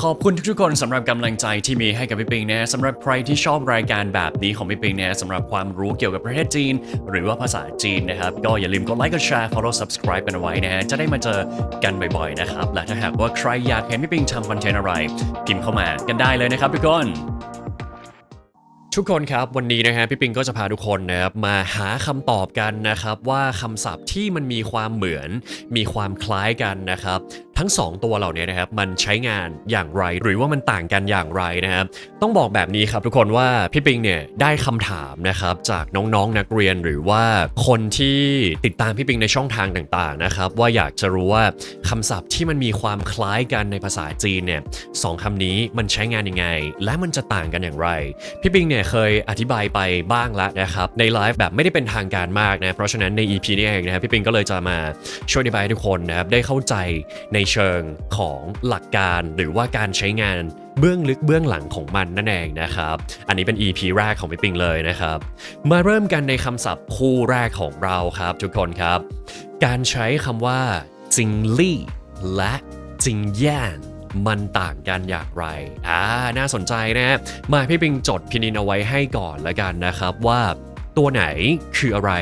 ขอบคุณทุกๆคนสำหรับกำลังใจที่มีให้กับพี่ปิงนะสำหรับใครที่ชอบรายการแบบนี้ของพี่ปิงนะสำหรับความรู้เกี่ยวกับประเทศจีน หรือว่าภาษาจีนนะครับก็อย่าลืมกดไลค์กดแชร์ follow subscribe กันเอาไว้นะฮะจะได้มาเจอกันบ่อยๆนะครับและถ้าหากว่าใครอยากเห็นพี่ปิงทำคอนเทนต์อะไร พิมพ์เข้ามากันได้เลยนะครับทุกคนทุกคนครับวันนี้นะฮะพี่ปิงก็จะพาทุกคนนะครับมาหาคำตอบกันนะครับว่าคำศัพท์ที่มันมีความเหมือน มีความคล้ายกันนะครับทั้ง 2 ตัวเหล่านี้นะครับมันใช้งานอย่างไร หรือว่ามันต่างกันอย่างไรนะครับต้องบอกแบบนี้ครับทุกคนว่าพี่ปิงเนี่ยได้คำถามนะครับจากน้องๆนักเรียนหรือว่าคนที่ติดตามพี่ปิงในช่องทางต่างๆนะครับว่าอยากจะรู้ว่าคำศัพท์ที่มันมีความคล้ายกันในภาษาจีนเนี่ยสองคำนี้มันใช้งานยังไง และมันจะต่างกันอย่างไร พี่ปิงเนี่ยเคยอธิบายไปบ้างแล้วนะครับในไลฟ์แบบไม่ได้เป็นทางการมากนะเพราะฉะนั้นใน EP นี้เองนะครับพี่ปิงก็เลยจะมาช่วยอธิบายทุกคนนะครับได้เข้าใจในเชิงของหลักการหรือว่าการใช้งานเบื้องลึกเบื้องหลังของมันนั่นเองนะครับ อันนี้เป็น EP แรกของพี่ปิงเลยนะครับ มาเริ่มกันในคำศัพท์คู่แรกของเราครับทุกคนครับ การใช้คำว่าจิงลี่และจิงแย่นมันต่างกันอย่างไร อ่า น่าสนใจนะฮะมาพี่ปิงจดพินินเอาไว้ให้ก่อนละกันนะครับว่าตัวไหนคืออะไร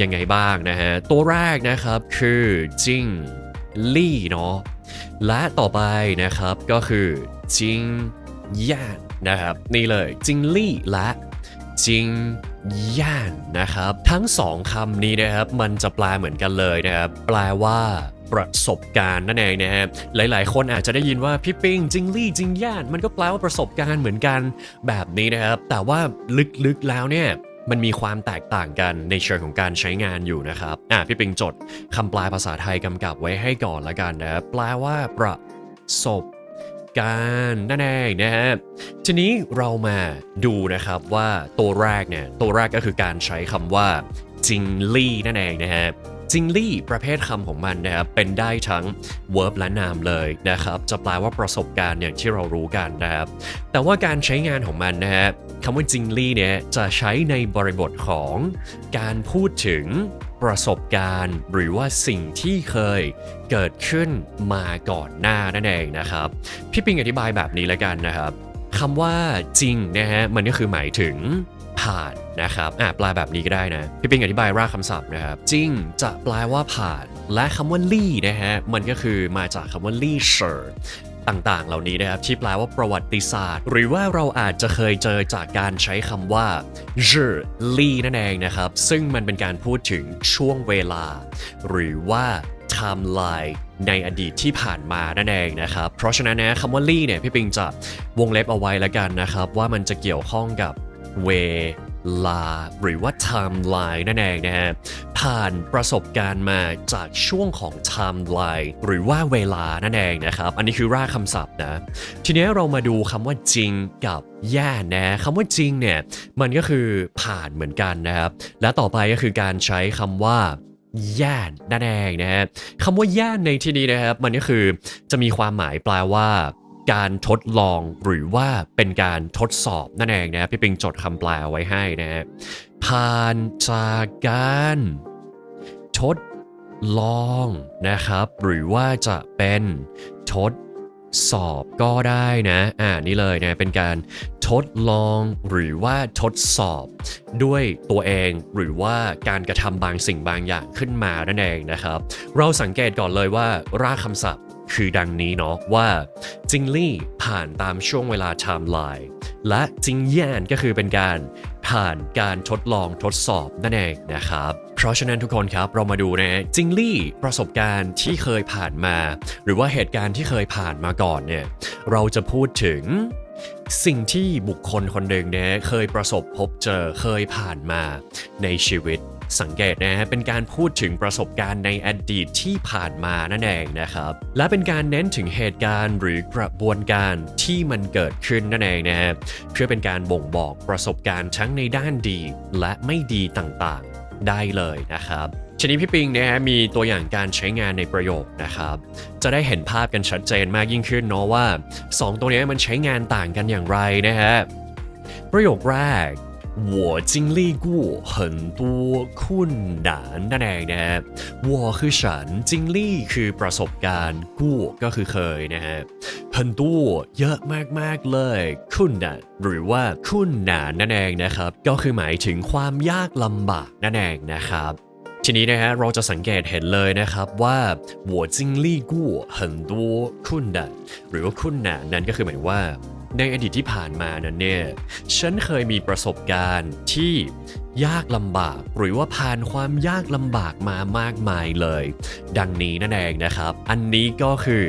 ยังไงบ้างนะฮะ ตัวแรกนะครับคือจิง ลี่เนาะและต่อไปนะครับก็คือจิงย่านนะครับนี่เลยจิงลี่และจิงย่านนะครับ ทั้งสองคำนี้นะครับ มันจะแปลเหมือนกันเลยนะครับ แปลว่าประสบการณ์นั่นเองนะฮะหลายๆ คนอาจจะได้ยินว่าพี่ปิงจิงลี่จิงย่าน มันก็แปลว่าประสบการณ์เหมือนกันแบบนี้นะครับ แต่ว่าลึกๆแล้วเนี่ย มันมีความแตกต่างกันในเชิงของการใช้งานอยู่นะครับอะพี่ปิงจดคำแปลภาษาไทยกำกับไว้ให้ก่อนละกันนะแปลว่าประสบการนั่นเองนะฮะทีนี้เรามาดูนะครับว่าตัวแรกเนี่ยตัวแรกก็คือการใช้คำว่าจิงลี่นั่นเองนะฮะ จิงลี่ประเภทคำของมันนะครับเป็นได้ทั้ง verb และ noun เลยนะครับจะแปลว่าประสบการณ์อย่างที่เรารู้กันนะครับแต่ว่าการใช้งานของมันนะฮะคำว่าจิงลี่เนี่ยจะใช้ในบริบทของการพูดถึงประสบการณ์ หรือว่าสิ่งที่เคยเกิดขึ้นมาก่อนหน้านั่นเองนะครับ พี่ปิงอธิบายแบบนี้แล้วกันนะครับคำว่าจริงนะฮะมันก็คือหมายถึงผ่าน นะครับอะแปลแบบนี้ก็ได้นะ พี่ปิงอธิบายรากคำศัพท์นะครับ จริงจะแปลว่าผ่าน และคำว่าลี่นะฮะ มันก็คือมาจากคำว่าลี่เชอร์ต่างๆ เหล่านี้นะครับที่แปลว่าประวัติศาสตร์ หรือว่าเราอาจจะเคยเจอจากการใช้คำว่า je li นั่นเองนะครับ ซึ่งมันเป็นการพูดถึงช่วงเวลา หรือว่า timeline ในอดีตที่ผ่านมานั่นเองนะครับ เพราะฉะนั้นนะคำว่าลี่เนี่ยพี่ปิงจะวงเล็บเอาไว้แล้วกันนะครับ ว่ามันจะเกี่ยวข้องกับเว ลาหรือว่า timeline นั่นเองนะฮะผ่านประสบการณ์มาจากช่วงของ timeline หรือว่าเวลานั่นเองนะครับ อันนี้คือรากคำศัพท์นะ ทีนี้เรามาดูคำว่าจริงกับแย่นนะคำว่าจริงเนี่ยมันก็คือผ่านเหมือนกันนะครับ และต่อไปก็คือการใช้คำว่าย่านนั่นเองนะฮะคำว่าย่านในที่นี้นะครับ มันก็คือจะมีความหมายแปลว่า การทดลองหรือว่าเป็นการทดสอบนั่นเองนะพี่ปิงจดคำแปลไว้ให้นะฮะผ่านจากการทดลองนะครับ หรือว่าจะเป็นทดสอบก็ได้นะอ่านี่เลยนะเป็นการทดลองหรือว่าทดสอบด้วยตัวเองหรือว่าการกระทำบางสิ่งบางอย่างขึ้นมานั่นเองนะครับ เราสังเกตก่อนเลยว่า รากคำศัพท์ คือดังนี้เนาะว่าจิงลี่ผ่านตามช่วงเวลาไทม์ไลน์และจิงยานก็คือเป็นการผ่านการทดลองทดสอบนั่นเองนะครับ เพราะฉะนั้นทุกคนครับเรามาดูนะฮะจิงลี่ประสบการณ์ที่เคยผ่านมา หรือว่าเหตุการณ์ที่เคยผ่านมาก่อนเนี่ยเราจะพูดถึงสิ่งที่บุคคลคนหนึ่งเนี่ยเคยประสบพบเจอเคยผ่านมาในชีวิต สังเกตนะฮะเป็นการพูดถึงประสบการณ์ในอดีตที่ผ่านมานั่นเองนะครับ และเป็นการเน้นถึงเหตุการณ์หรือกระบวนการที่มันเกิดขึ้นนั่นเองนะฮะเพื่อเป็นการบ่งบอกประสบการณ์ทั้งในด้านดีและไม่ดีต่างๆ ได้เลยนะครับชนิดพี่ปิงนะฮะมีตัวอย่างการใช้งานในประโยคนะครับ จะได้เห็นภาพกันชัดเจนมากยิ่งขึ้นเนาะว่า 2 ตัวนี้มันใช้งานต่างกันอย่างไรนะฮะประโยคแรก 我经历过很多困难นั่นเองนะฮะ我คือฉัน经历คือประสบการณ์กู้ก็คือเคยนะฮะ很多เยอะมากๆเลยคุณนานหรือว่าคุณนานนั่นเองนะครับ ก็คือหมายถึงความยากลำบากนั่นเองนะครับ ทีนี้นะฮะเราจะสังเกตเห็นเลยนะครับว่า我经历过很多困难หรือว่าคุณนานนั้นก็คือหมายว่า ในอดีตที่ผ่านมานั้นเนี่ย ฉันเคยมีประสบการณ์ที่ ยากลำบาก หรือว่าผ่านความยากลำบากมามากมายเลย ดังนี้นั่นเองนะครับ อันนี้ก็คือ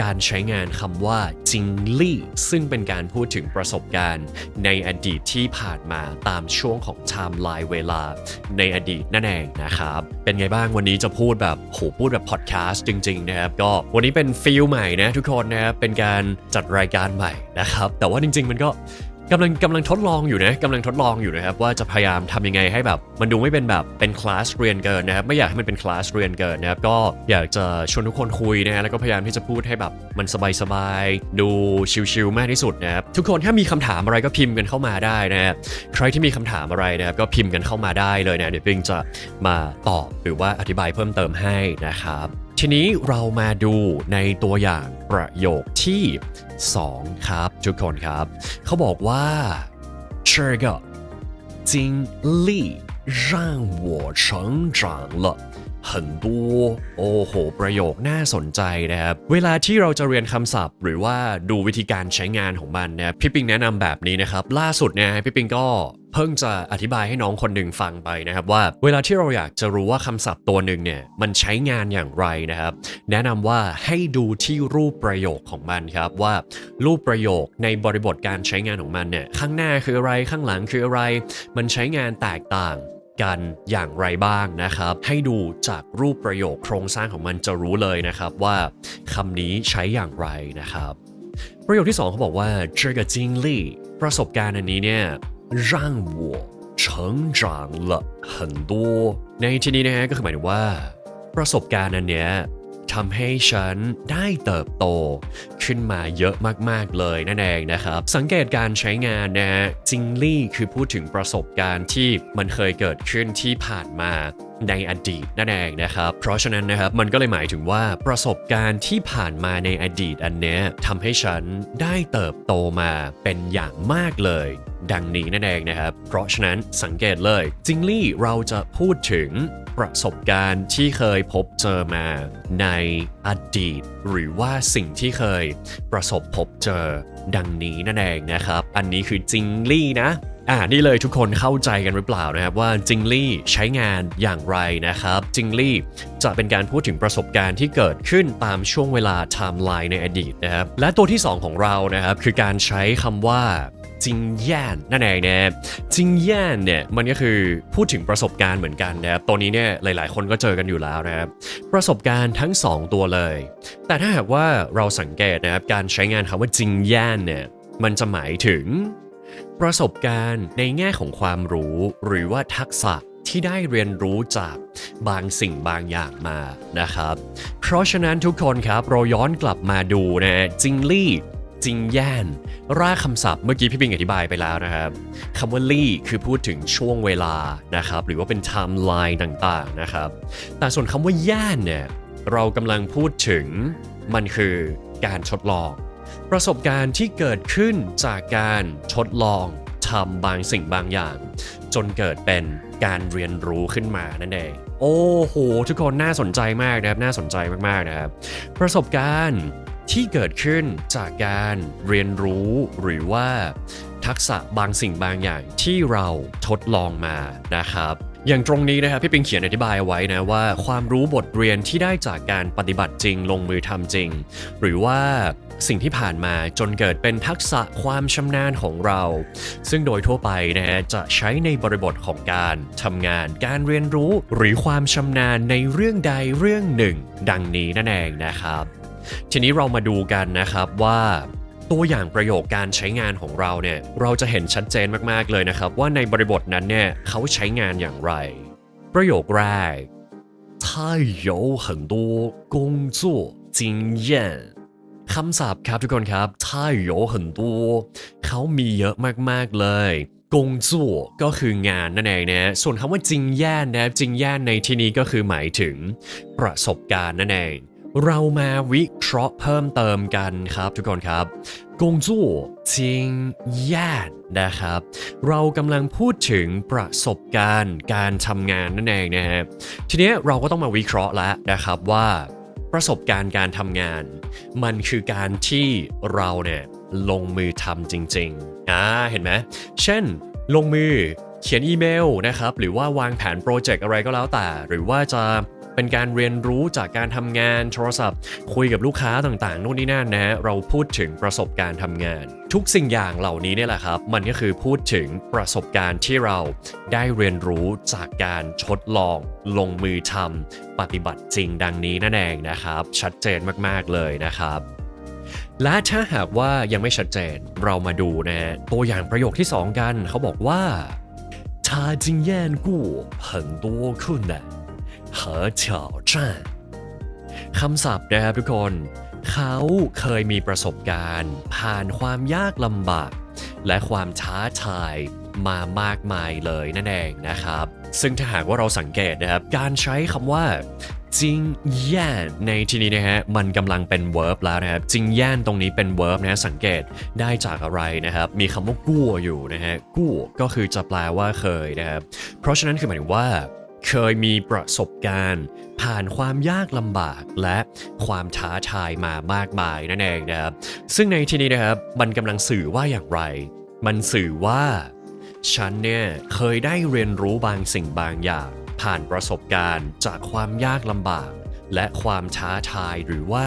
การใช้งานคำว่าจิงลี่ ซึ่งเป็นการพูดถึงประสบการณ์ในอดีตที่ผ่านมาตามช่วงของไทม์ไลน์เวลาในอดีตนั่นเองนะครับ เป็นไงบ้างวันนี้จะพูดแบบโหพูดแบบพอดแคสต์จริงๆนะครับก็วันนี้เป็นฟิลใหม่นะทุกคนนะครับเป็นการจัดรายการใหม่นะครับแต่ว่าจริง ๆ มันก็ กำลังกำลังทดลองอยู่นะกำลังทดลองอยู่นะครับว่าจะพยายามทำยังไงให้แบบ มันดูไม่เป็นแบบเป็นคลาสเรียนเกินนะครับไม่อยากให้มันเป็นคลาสเรียนเกินนะครับก็อยากจะชวนทุกคนคุยนะฮะแล้วก็พยายามที่จะพูดให้แบบมันสบายๆดูชิลๆมากที่สุดนะครับทุกคนถ้ามีคำถามอะไรก็พิมพ์กันเข้ามาได้นะฮะใครที่มีคำถามอะไรนะครับก็พิมพ์กันเข้ามาได้เลยนะเดี๋ยวปิงจะมาตอบหรือว่าอธิบายเพิ่มเติมให้นะครับ ทีนี้เรามาดูในตัวอย่างประโยคที่ 2 ครับ ทุกคนครับ เขาบอกว่า这个经历让我成长了很多โอ้โห ประโยคน่าสนใจนะครับ เวลาที่เราจะเรียนคำศัพท์ หรือว่าดูวิธีการใช้งานของมันนะพี่ปิงแนะนำแบบนี้นะครับ ล่าสุดเนี่ยพี่ปิงก็ เพิ่งจะอธิบายให้น้องคนหนึ่งฟังไปนะครับว่า เวลาที่เราอยากจะรู้ว่าคำศัพท์ตัวหนึ่งเนี่ยมันใช้งานอย่างไรนะครับ แนะนำว่าให้ดูที่รูปประโยคของมันครับว่า รูปประโยคในบริบทการใช้งานของมันเนี่ยข้างหน้าคืออะไรข้างหลังคืออะไร มันใช้งานแตกต่างกันอย่างไรบ้างนะครับ ให้ดูจากรูปประโยคโครงสร้างของมันจะรู้เลยนะครับว่าคำนี้ใช้อย่างไรนะครับ ประโยคที่ 2เขาบอกว่าเ j e r g a จิงลี่ประสบการณ์อันนี้เนี่ย 让我成长了很多ในที่นี้นะฮะก็คือหมายถึงว่า ประสบการณ์อันเนี้ยทำให้ฉันได้เติบโต ขึ้นมาเยอะมากๆเลยนั่นเองนะครับ สังเกตการใช้งานนะฮะจิงลี่คือพูดถึงประสบการณ์ที่มันเคยเกิดขึ้นที่ผ่านมาในอดีตนั่นเองนะครับ เพราะฉะนั้นนะครับมันก็เลยหมายถึงว่าประสบการณ์ที่ผ่านมาในอดีตอันเนี้ยทำให้ฉันได้เติบโตมาเป็นอย่างมากเลย ดังนี้นั่นเองนะครับ เพราะฉะนั้นสังเกตเลยจิงลี่เราจะพูดถึงประสบการณ์ที่เคยพบเจอมาในอดีต หรือว่าสิ่งที่เคยประสบพบเจอดังนี้นั่นเองนะครับ อันนี้คือจิงลี่นะอ่านี่เลยทุกคนเข้าใจกันหรือเปล่านะครับว่าจิงลี่ใช้งานอย่างไรนะครับจิงลี่จะเป็นการพูดถึงประสบการณ์ที่เกิดขึ้นตามช่วงเวลาไทม์ไลน์ในอดีตนะครับและตัวที่ 2 ของเรานะครับคือการใช้คำว่า จิงย่านนั่นเองนะจิงย่านเนี่ยมันก็คือพูดถึงประสบการณ์เหมือนกันนะครับตัวนี้เนี่ยหลาย ๆ คนก็เจอกันอยู่แล้วนะครับประสบการณ์ทั้ง 2 ตัวเลย แต่ถ้าหากว่าเราสังเกตนะครับการใช้งานคำว่าจิงย่านเนี่ยมันจะหมายถึง ประสบการณ์ในแง่ของความรู้หรือว่าทักษะที่ได้เรียนรู้จากบางสิ่งบางอย่างมานะครับ เพราะฉะนั้นทุกคนครับเราย้อนกลับมาดูนะจิงลี่ จิงย่าน รากคำศัพท์เมื่อกี้พี่ปิงอธิบายไปแล้วนะครับคำว่าลี่คือพูดถึงช่วงเวลานะครับ หรือว่าเป็นไทม์ไลน์ต่างๆนะครับ แต่ส่วนคำว่าย่านเนี่ยเรากำลังพูดถึงมันคือการทดลอง ประสบการณ์ที่เกิดขึ้นจากการทดลองทำบางสิ่งบางอย่าง จนเกิดเป็นการเรียนรู้ขึ้นมานั่นเองโอ้โห ทุกคนน่าสนใจมากนะครับ น่าสนใจมากๆนะครับ ประสบการณ์ ที่เกิดขึ้นจากการเรียนรู้หรือว่า ทักษะบางสิ่งบางอย่างที่เราทดลองมานะครับอย่างตรงนี้นะครับพี่ปิงเขียนอธิบายเอาไว้นะว่า ความรู้บทเรียนที่ได้จากการปฏิบัติจริง ลงมือทำจริง หรือว่าสิ่งที่ผ่านมาจนเกิดเป็นทักษะความชำนาญของเรา ซึ่งโดยทั่วไปนะฮะจะใช้ในบริบทของการทำงาน การเรียนรู้หรือความชำนาญในเรื่องใดเรื่องหนึ่ง ดังนี้นั่นเองนะครับ ทีนี้เรามาดูกันนะครับว่า ตัวอย่างประโยคการใช้งานของเราเนี่ยเราจะเห็นชัดเจนมากๆเลยนะครับ ว่าในบริบทนั้นเนี่ยเขาใช้งานอย่างไร ประโยคแรก他有很多工作经验คำศัพท์ครับทุกคนครับ他有很多เขามีเยอะมากๆเลย กงจั่วก็คืองานนั่นเองนะฮะส่วนคำว่าจริงแย่นนะครับจริงแย่นในที่นี้ก็คือหมายถึงประสบการณ์นั่นเอง เรามาวิเคราะห์เพิ่มเติมกันครับทุกคนครับกงจั่วจริงแย่นนะครับ เรากำลังพูดถึงประสบการณ์การทำงานนั่นเองนะฮะทีนี้เราก็ต้องมาวิเคราะห์แล้วนะครับว่าประสบการณ์การทำงาน มันคือการที่เราเนี่ยลงมือทำจริงๆอ่าเห็นไหมเช่น ลงมือเขียนอีเมลนะครับ หรือว่าวางแผนโปรเจกต์อะไรก็แล้วแต่ หรือว่าจะ เป็นการเรียนรู้จากการทำงานโทรศัพท์ คุยกับลูกค้าต่างๆนู่นนี่นั่นนะฮะเราพูดถึงประสบการณ์ทำงาน ทุกสิ่งอย่างเหล่านี้เนี่ยแหละครับ มันก็คือพูดถึงประสบการณ์ที่เราได้เรียนรู้จากการทดลอง ลงมือทำปฏิบัติจริงดังนี้นั่นเองนะครับ ชัดเจนมากๆเลยนะครับ และถ้าหากว่ายังไม่ชัดเจนเรามาดูนะฮะตัวอย่างประโยคที่ 2 กัน เขาบอกว่า他经验过很多困难 和挑战คำศัพท์นะครับทุกคน เขาเคยมีประสบการณ์ ผ่านความยากลำบาก และความท้าทายมามากมายเลยนั่นเองนะครับ ซึ่งถ้าหากว่าเราสังเกตนะครับ การใช้คำว่า จริงแย่นในที่นี้นะฮะมันกำลังเป็น verb แล้วนะครับจริงแย่นตรงนี้เป็น verb นะฮะสังเกตได้จากอะไรนะครับ มีคำว่ากู้อยู่นะฮะกู้ก็คือจะแปลว่าเคยนะครับ เพราะฉะนั้นคือหมายถึงว่า เคยมีประสบการณ์ ผ่านความยากลำบากและความท้าทายมามากมายนั่นเองนะครับซึ่งในที่นี้นะครับมันกำลังสื่อว่าอย่างไร มันสื่อว่า ฉันเนี่ยเคยได้เรียนรู้บางสิ่งบางอย่าง ผ่านประสบการณ์จากความยากลำบาก และความท้าทายหรือว่า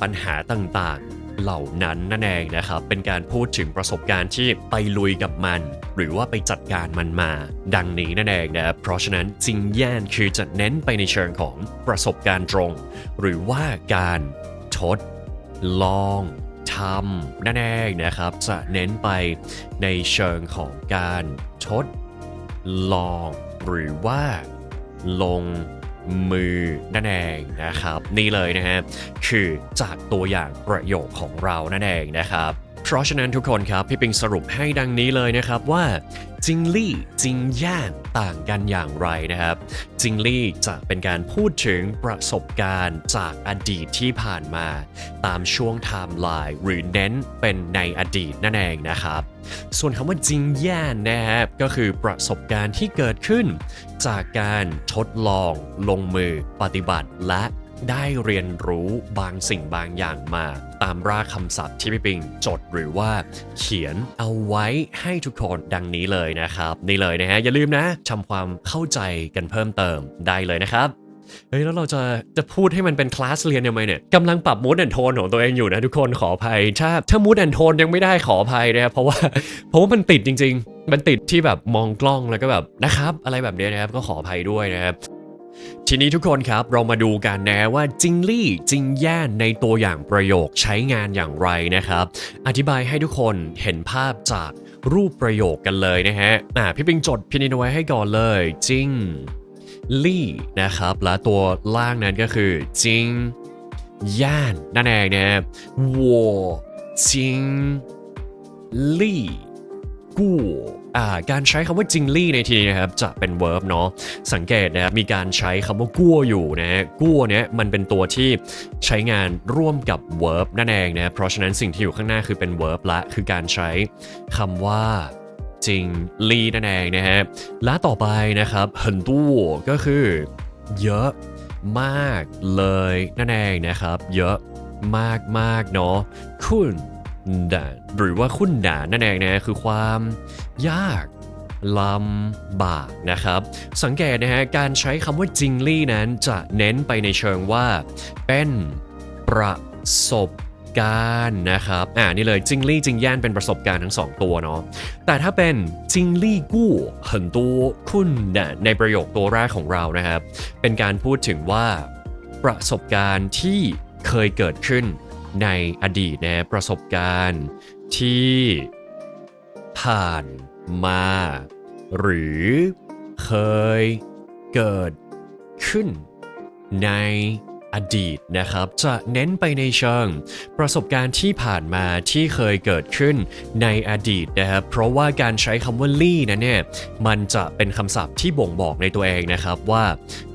ปัญหาต่างๆ เหล่านั้นนั่นเองนะครับ เป็นการพูดถึงประสบการณ์ที่ไปลุยกับมัน หรือว่าไปจัดการมันมา ดังนี้นั่นเองนะเพราะฉะนั้นจิงแย่นคือจะเน้นไปในเชิงของประสบการณ์ตรง หรือว่าการทดลองทำนั่นเองนะครับ จะเน้นไปในเชิงของการทดลอง หรือว่าลง มือนั่นเองนะครับ นี่เลยนะฮะคือจากตัวอย่างประโยคของเรานั่นเองนะครับ เพราะฉะนั้นทุกคนครับ พี่ปิงสรุปให้ดังนี้เลยนะครับว่าจิงลี่จิงย่านต่างกันอย่างไรนะครับจิงลี่จะเป็นการพูดถึงประสบการณ์จากอดีตที่ผ่านมา ตามช่วงไทม์ไลน์หรือเน้นเป็นในอดีตนั่นเองนะครับ ส่วนคำว่าจิงย่านนะครับก็คือประสบการณ์ที่เกิดขึ้น จากการทดลอง ลงมือ ปฏิบัติและได้เรียนรู้บางสิ่งบางอย่างมา ตามรากคำศัพท์ที่พี่ปิงจดหรือว่า เขียนเอาไว้ให้ทุกคนดังนี้เลยนะครับ นี่เลยนะฮะอย่าลืมนะทำความเข้าใจกันเพิ่มเติมได้เลยนะครับ เฮ้ยแล้วเราจะจะพูดให้มันเป็นคลาสเรียนยังไงเนี่ยกำลังปรับมูดแอนโทนของตัวเองอยู่นะทุกคนขออภัย ถ้าถ้ามูดแอนโทนยังไม่ได้ขออภัยนะครับเพราะว่าเพราะว่ามันติดจริง ๆ มันติดที่แบบมองกล้องแล้วก็แบบนะครับ อะไรแบบนี้นะครับก็ขออภัยด้วยนะครับทีนี้ทุกคนครับเรามาดูกันนะว่าจิงลี่จิงแย่นในตัวอย่างประโยคใช้งานอย่างไรนะครับ อธิบายให้ทุกคนเห็นภาพจากรูปประโยคกันเลยนะฮะอ่าพี่ปิงจดพินิจไว้ให้ก่อนเลยจิง ลี่นะครับ และตัวล่างนั้นก็คือจิงย่านนั่นเองนะ我จิงลี่กู้การใช้คำว่าจิงลี่ในทีนี้นะครับจะเป็น verb เนาะสังเกตนะครับมีการใช้คำว่ากู้อยู่นะฮะกู้เนี้ยมันเป็นตัวที่ใช้งานร่วมกับ verb นั่นเองนะเพราะฉะนั้นสิ่งที่อยู่ข้างหน้าคือเป็น verb ละคือการใช้คำว่า จริงลีนั่นเองนะฮะและต่อไปนะครับ很多ก็คือเยอะมากเลยนั่นเองนะครับ เยอะมากมากเนาะคุณด่านหรือว่าคุณด่านนั่นเองนะคือความยากลำบากนะครับ สังเกตนะฮะการใช้คำว่าจริงลี่นั้นจะเน้นไปในเชิงว่า เป็นประสบ การณ์นะครับอ่านี่เลยจิงลี่จิงแย่นเป็นประสบการณ์ทั้งสองตัวเนาะแต่ถ้าเป็นจิงลี่กู้เหินตัวคุณเนี่ยในประโยคตัวแรกของเรานะครับ เป็นการพูดถึงว่าประสบการณ์ที่เคยเกิดขึ้นในอดีตนะประสบการณ์ที่ผ่านมา หรือเคยเกิดขึ้นใน ออดีตนะครับ จะเน้นไปในเชิง ประสบการณ์ที่ผ่านมาที่เคยเกิดขึ้นในอดีตนะครับ เพราะว่าการใช้คำว่าลี่นั้นเนี่ยมันจะเป็นคำศัพท์ที่บ่งบอกในตัวเองนะครับว่า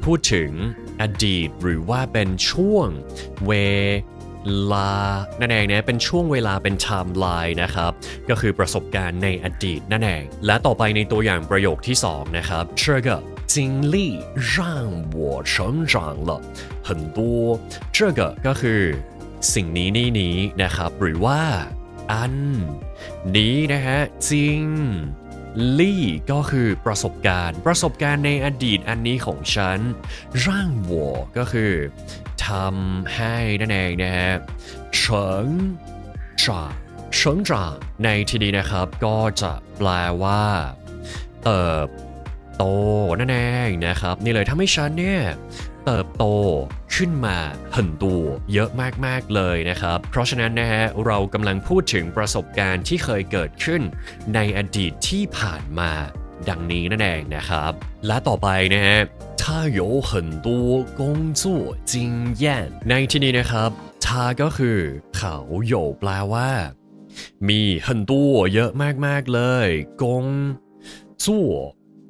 พูดถึงอดีตหรือว่าเป็นช่วงเวลา นั่นเองนะเป็นช่วงเวลาเป็นไทม์ไลน์นะครับ ก็คือประสบการณ์ในอดีตนั่นเองและต่อไปในตัวอย่างประโยคที่ 2 นะครับ这个经历让我成长了很多这个ก็คือสิ่งนี้นี่นี้นะครับ หรือว่า อัน นี้นะฮะจริง ลี่ก็คือประสบการณ์ ประสบการณ์ในอดีตอันนี้ของฉัน ร่างวัวก็คือทำให้นั่นเองนะฮะเฉิงจ่าเฉิงจ่าในที่นี้นะครับ ก็จะแปลว่า เติบ โตนั่นเองนะครับ นี่เลยทำให้ฉันเนี่ยเติบโตขึ้นมาหันตัวเยอะมากๆเลยนะครับ เพราะฉะนั้นนะฮะเรากำลังพูดถึงประสบการณ์ที่เคยเกิดขึ้นในอดีตที่ผ่านมา ดังนี้นั่นเองนะครับ และต่อไปนะฮะ他有很多工作经验ในที่นี้นะครับ他ก็คือเขาโยแปลว่า มี很多เยอะมากๆเลยกงจั่ว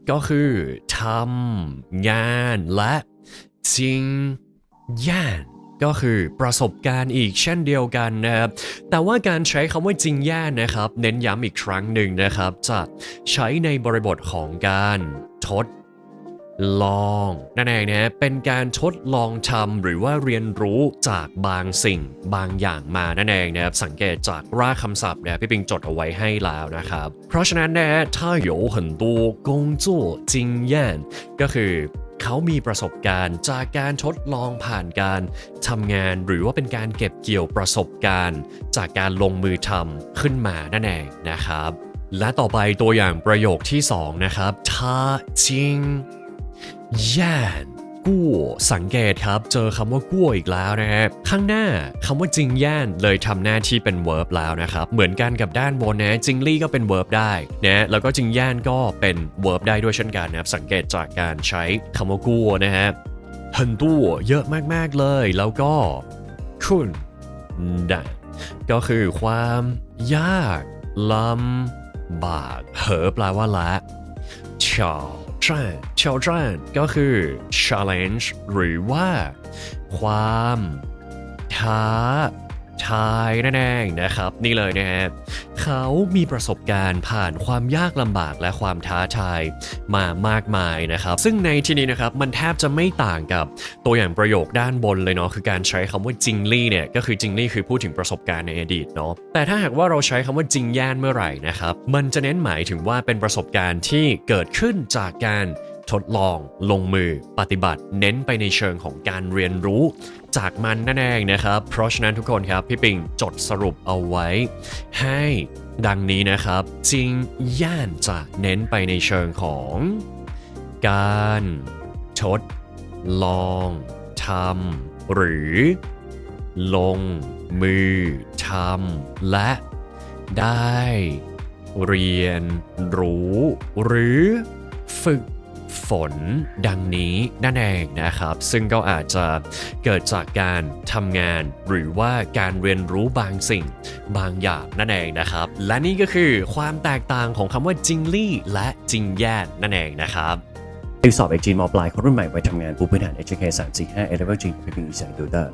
ก็คือทำงานและจริงย่านก็คือประสบการณ์อีกเช่นเดียวกันนะครับ แต่ว่าการใช้คำว่าจริงย่านนะครับ เน้นย้ำอีกครั้งหนึ่งนะครับ จะใช้ในบริบทของการทด ลองนั่นเองนะเป็นการทดลองทำหรือว่าเรียนรู้จากบางสิ่งบางอย่างมานั่นเองนะครับสังเกตจากรากคำศัพท์เนี่ยพี่ปิงจดเอาไว้ให้แล้วนะครับ เพราะฉะนั้นนะถ้า有很多工作经验ก็คือเขามีประสบการณ์จากการทดลองผ่านการทำงาน หรือว่าเป็นการเก็บเกี่ยวประสบการณ์ จากการลงมือทำขึ้นมานั่นเองนะครับ และต่อไปตัวอย่างประโยคที่สองนะครับ他经 ย่านกู้สังเกตครับ เจอคำว่ากู้อีกแล้วนะฮะข้างหน้าคำว่าจริงย่านเลยทำหน้าที่เป็น verb แล้วนะครับ เหมือนกันกับด้านบนนะจริงลี่ก็เป็น verb ได้นะแล้วก็จริงย่านก็เป็น verb ได้ด้วยเช่นกันนะครับ สังเกตจากการใช้คำว่ากู้นะฮะ很多เยอะมากๆเลย แล้วก็คุณได้ก็คือความยากลำบากเหอแปลว่าละเฉา 战เฉา战ก็คือ challenge หรือว่า ความ ท้า ทายนั่นเองนะครับ นี่เลยนะฮะเขามีประสบการณ์ผ่านความยากลำบากและความท้าทายมามากมายนะครับ ซึ่งในที่นี้นะครับมันแทบจะไม่ต่างกับตัวอย่างประโยคด้านบนเลยเนาะคือการใช้คำว่าจริงลี่เนี่ยก็คือจริงลี่คือพูดถึงประสบการณ์ในอดีตเนาะแต่ถ้าหากว่าเราใช้คำว่าจริงย่านเมื่อไหร่นะครับมันจะเน้นหมายถึงว่าเป็นประสบการณ์ที่เกิดขึ้นจากการ ทดลอง ลงมือ ปฏิบัติ เน้นไปในเชิงของการเรียนรู้ จากมันนั่นเองนะครับ เพราะฉะนั้นทุกคนครับพี่ปิงจดสรุปเอาไว้ ให้ดังนี้นะครับจริงย่านจะเน้นไปในเชิงของ การทดลองทำหรือ ลงมือทำและได้เรียนรู้หรือฝึก ฝนดังนี้นั่นเองนะครับ ซึ่งก็อาจจะเกิดจากการทำงานหรือว่าการเรียนรู้บางสิ่งบางอย่างนั่นเองนะครับ และนี่ก็คือความแตกต่างของคำว่าจริงลี่และจริงแย่นั่นเองนะครับติวสอบเอกจีนมปลายคนรุ่นใหม่ไปทำงานผู้พื้นฐาน HK 3 4 5 A Level G เป็นอีสานดูเตอร์